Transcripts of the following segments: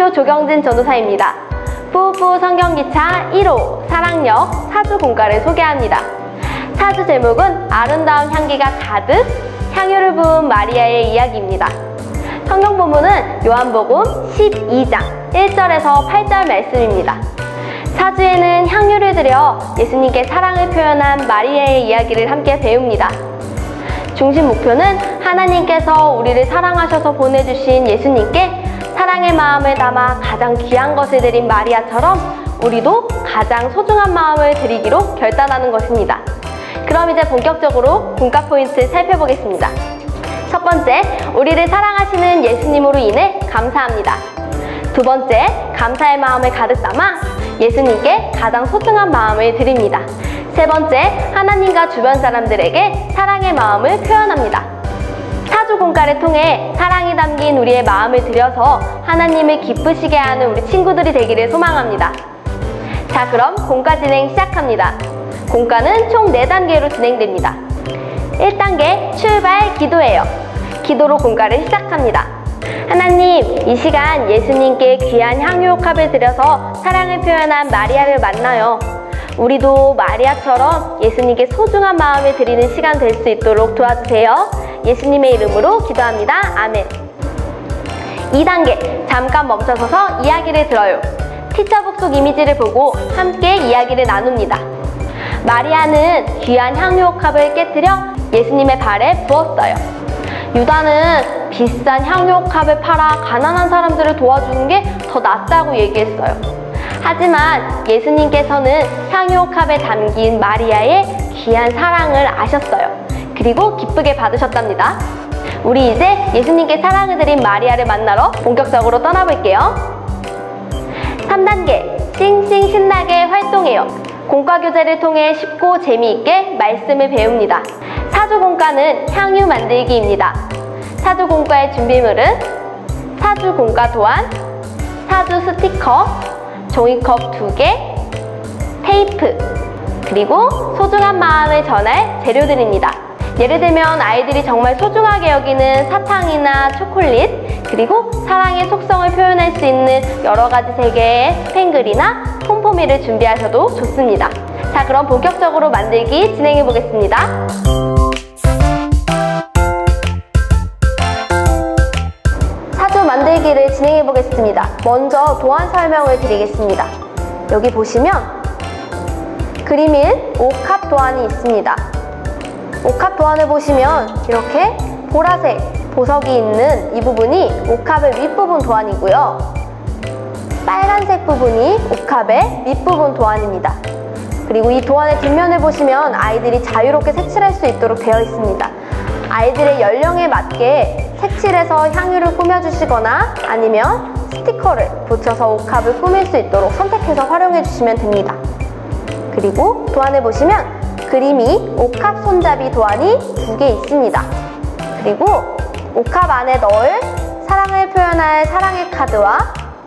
사주쇼 조경진 전도사입니다. 뿌뿌 성경기차 1호 사랑역 사주 공가를 소개합니다. 사주 제목은 아름다운 향기가 가득 향유를 부은 마리아의 이야기입니다. 성경 본문은 요한복음 12장 1절에서 8절 말씀입니다. 사주에는 향유를 드려 예수님께 사랑을 표현한 마리아의 이야기를 함께 배웁니다. 중심 목표는 하나님께서 우리를 사랑하셔서 보내주신 예수님께 사랑의 마음을 담아 가장 귀한 것을 드린 마리아처럼 우리도 가장 소중한 마음을 드리기로 결단하는 것입니다. 그럼 이제 본격적으로 분과 포인트 살펴보겠습니다. 첫 번째, 우리를 사랑하시는 예수님으로 인해 감사합니다. 두 번째, 감사의 마음을 가득 담아 예수님께 가장 소중한 마음을 드립니다. 세 번째, 하나님과 주변 사람들에게 사랑의 마음을 표현합니다. 사주 공가를 통해 사랑이 담긴 우리의 마음을 들여서 하나님을 기쁘시게 하는 우리 친구들이 되기를 소망합니다. 자, 그럼 공가 진행 시작합니다. 공가는 총 4단계로 진행됩니다. 1단계 출발 기도예요. 기도로 공가를 시작합니다. 하나님, 이 시간 예수님께 귀한 향유옥합을 드려서 사랑을 표현한 마리아를 만나요. 우리도 마리아처럼 예수님께 소중한 마음을 드리는 시간 될 수 있도록 도와주세요. 예수님의 이름으로 기도합니다. 아멘. 2단계, 잠깐 멈춰서서 이야기를 들어요. 티처북 속 이미지를 보고 함께 이야기를 나눕니다. 마리아는 귀한 향유옥합을 깨뜨려 예수님의 발에 부었어요. 유다는 비싼 향유옥합을 팔아 가난한 사람들을 도와주는 게 더 낫다고 얘기했어요. 하지만 예수님께서는 향유옥합에 담긴 마리아의 귀한 사랑을 아셨어요. 그리고 기쁘게 받으셨답니다. 우리 이제 예수님께 사랑을 드린 마리아를 만나러 본격적으로 떠나볼게요. 3단계 싱싱 신나게 활동해요. 공과 교재를 통해 쉽고 재미있게 말씀을 배웁니다. 사주 공과는 향유 만들기입니다. 사주 공과의 준비물은 사주 공과 도안, 사주 스티커, 종이컵 2개, 테이프, 그리고 소중한 마음을 전할 재료들입니다. 예를 들면 아이들이 정말 소중하게 여기는 사탕이나 초콜릿, 그리고 사랑의 속성을 표현할 수 있는 여러 가지 색의 펜글이나 폼포미를 준비하셔도 좋습니다. 자, 그럼 본격적으로 만들기 진행해 보겠습니다. 사주 만들기를 진행해 보겠습니다. 먼저 도안 설명을 드리겠습니다. 여기 보시면 그림인 옥합 도안이 있습니다. 옥합 도안을 보시면 이렇게 보라색 보석이 있는 이 부분이 옥합의 윗부분 도안이고요. 빨간색 부분이 옥합의 밑부분 도안입니다. 그리고 이 도안의 뒷면을 보시면 아이들이 자유롭게 색칠할 수 있도록 되어 있습니다. 아이들의 연령에 맞게 색칠해서 향유를 꾸며주시거나 아니면 스티커를 붙여서 옥합을 꾸밀 수 있도록 선택해서 활용해 주시면 됩니다. 그리고 도안을 보시면 그림이 옥합 손잡이 도안이 두 개 있습니다. 그리고 옥합 안에 넣을 사랑을 표현할 사랑의 카드와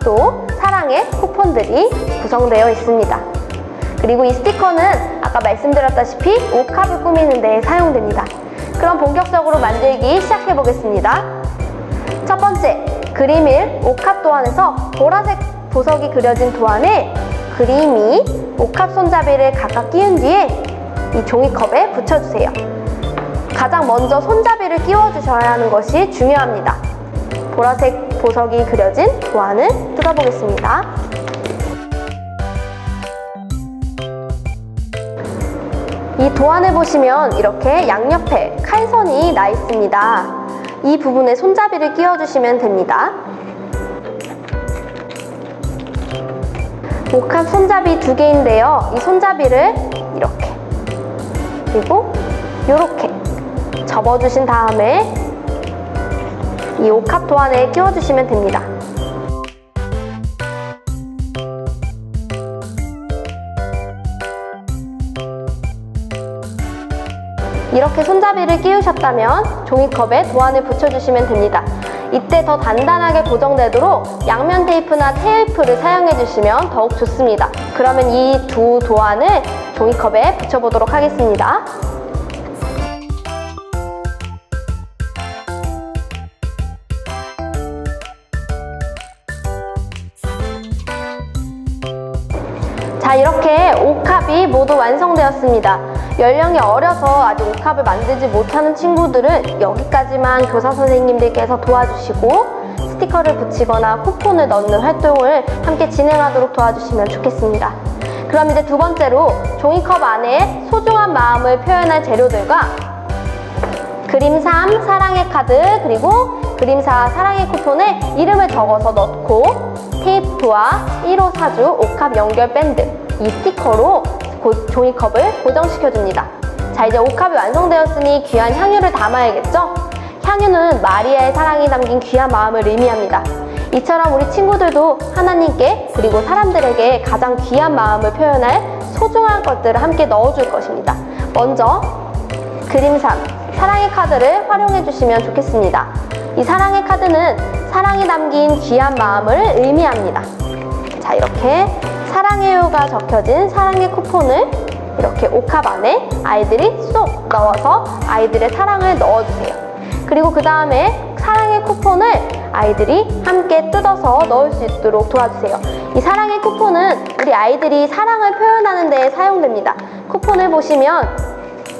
또 사랑의 쿠폰들이 구성되어 있습니다. 그리고 이 스티커는 아까 말씀드렸다시피 옥합을 꾸미는 데 사용됩니다. 그럼 본격적으로 만들기 시작해 보겠습니다. 첫 번째, 그림일 옥합 도안에서 보라색 보석이 그려진 도안에 그림이 옥합 손잡이를 각각 끼운 뒤에 이 종이컵에 붙여주세요. 가장 먼저 손잡이를 끼워주셔야 하는 것이 중요합니다. 보라색 보석이 그려진 도안을 뜯어보겠습니다. 이 도안을 보시면 이렇게 양옆에 칼선이 나 있습니다. 이 부분에 손잡이를 끼워주시면 됩니다. 옥합 손잡이 두 개인데요. 이 손잡이를 그리고 이렇게 접어주신 다음에 이 옥합 도 안에 끼워주시면 됩니다. 이렇게 손잡이를 끼우셨다면 종이컵에 도안을 붙여주시면 됩니다. 이때 더 단단하게 고정되도록 양면 테이프나 테이프를 사용해 주시면 더욱 좋습니다. 그러면 이 두 도안을 종이컵에 붙여보도록 하겠습니다. 자 이렇게 옥합이 모두 완성되었습니다 연령이 어려서 아직 옥합을 만들지 못하는 친구들은 여기까지만 교사 선생님들께서 도와주시고 스티커를 붙이거나 쿠폰을 넣는 활동을 함께 진행하도록 도와주시면 좋겠습니다 그럼 이제 두 번째로 종이컵 안에 소중한 마음을 표현할 재료들과 그림 3 사랑의 카드 그리고 그림 4 사랑의 쿠폰에 이름을 적어서 넣고 테이프와 1호 사주 옥합 연결 밴드 이 스티커로 고- 종이컵을 고정시켜 줍니다. 자 이제 옥합이 완성되었으니 귀한 향유를 담아야겠죠? 향유는 마리아의 사랑이 담긴 귀한 마음을 의미합니다. 이처럼 우리 친구들도 하나님께 그리고 사람들에게 가장 귀한 마음을 표현할 소중한 것들을 함께 넣어줄 것입니다. 먼저 그림 3 사랑의 카드를 활용해 주시면 좋겠습니다. 이 사랑의 카드는 사랑이 담긴 귀한 마음을 의미합니다. 자 이렇게 사랑해요가 적혀진 사랑의 쿠폰을 이렇게 옥합 안에 아이들이 쏙 넣어서 아이들의 사랑을 넣어주세요. 그리고 그 다음에 사랑의 쿠폰을 아이들이 함께 뜯어서 넣을 수 있도록 도와주세요. 이 사랑의 쿠폰은 우리 아이들이 사랑을 표현하는 데 사용됩니다. 쿠폰을 보시면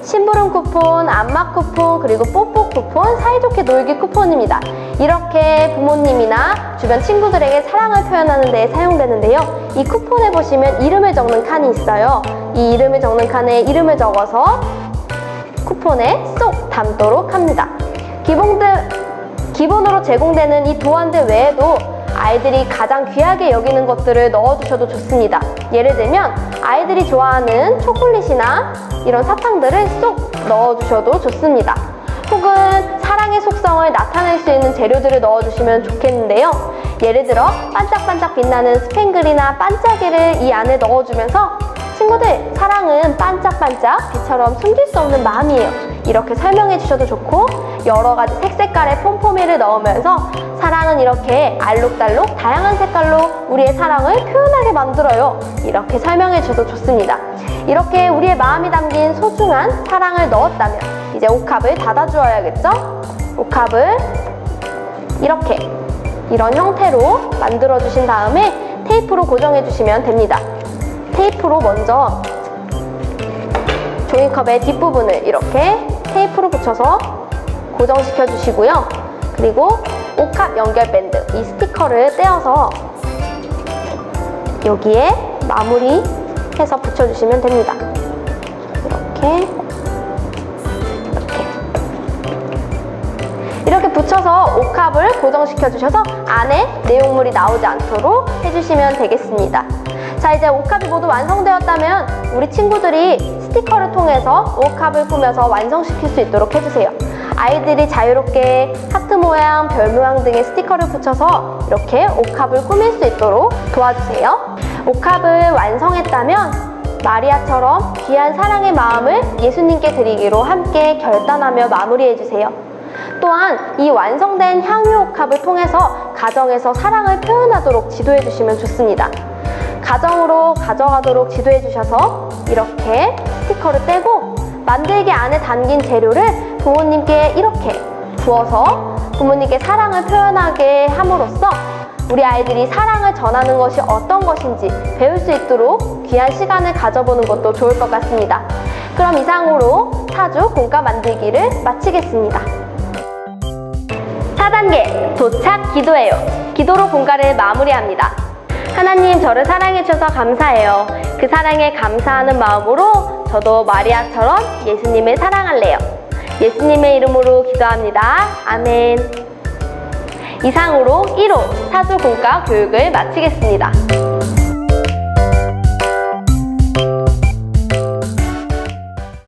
심부름 쿠폰, 안마 쿠폰, 그리고 뽀뽀 쿠폰, 사이좋게 놀기 쿠폰입니다. 이렇게 부모님이나 주변 친구들에게 사랑을 표현하는 데 사용되는데요. 이 쿠폰에 보시면 이름을 적는 칸이 있어요. 이 이름을 적는 칸에 이름을 적어서 쿠폰에 쏙 담도록 합니다. 기본들, 기본으로 제공되는 이 도안들 외에도 아이들이 가장 귀하게 여기는 것들을 넣어주셔도 좋습니다. 예를 들면 아이들이 좋아하는 초콜릿이나 이런 사탕들을 쏙 넣어주셔도 좋습니다. 혹은 사랑의 속성을 나타낼 수 있는 재료들을 넣어주시면 좋겠는데요. 예를 들어 반짝반짝 빛나는 스팽글이나 반짝이를 이 안에 넣어주면서 친구들 사랑은 반짝반짝 빛처럼 숨길 수 없는 마음이에요. 이렇게 설명해 주셔도 좋고 여러 가지 색색깔의 폼포미를 넣으면서 사랑은 이렇게 알록달록 다양한 색깔로 우리의 사랑을 표현하게 만들어요. 이렇게 설명해 주셔도 좋습니다. 이렇게 우리의 마음이 담긴 소중한 사랑을 넣었다면 이제 옥합을 닫아 주어야겠죠? 옥합을 이렇게 이런 형태로 만들어 주신 다음에 테이프로 고정해 주시면 됩니다. 테이프로 먼저 종이컵의 뒷부분을 이렇게 테이프로 붙여서 고정시켜 주시고요. 그리고 옥합 연결 밴드 이 스티커를 떼어서 여기에 마무리해서 붙여주시면 됩니다. 이렇게 이렇게 붙여서 옥합을 고정시켜 주셔서 안에 내용물이 나오지 않도록 해주시면 되겠습니다. 자 이제 옥합이 모두 완성되었다면 우리 친구들이 스티커를 통해서 옥합을 꾸며서 완성시킬 수 있도록 해주세요. 아이들이 자유롭게 하트 모양, 별 모양 등의 스티커를 붙여서 이렇게 옥합을 꾸밀 수 있도록 도와주세요. 옥합을 완성했다면 마리아처럼 귀한 사랑의 마음을 예수님께 드리기로 함께 결단하며 마무리해주세요. 또한 이 완성된 향유 옥합을 통해서 가정에서 사랑을 표현하도록 지도해 주시면 좋습니다. 가정으로 가져가도록 지도해 주셔서 이렇게 스티커를 떼고 만들기 안에 담긴 재료를 부모님께 이렇게 부어서 부모님께 사랑을 표현하게 함으로써 우리 아이들이 사랑을 전하는 것이 어떤 것인지 배울 수 있도록 귀한 시간을 가져보는 것도 좋을 것 같습니다. 그럼 이상으로 사주 공과 만들기를 마치겠습니다. 4단계 도착 기도해요. 기도로 공가를 마무리합니다. 하나님 저를 사랑해 주셔서 감사해요. 그 사랑에 감사하는 마음으로 저도 마리아처럼 예수님을 사랑할래요. 예수님의 이름으로 기도합니다. 아멘. 이상으로 1호 사주 공과 교육을 마치겠습니다.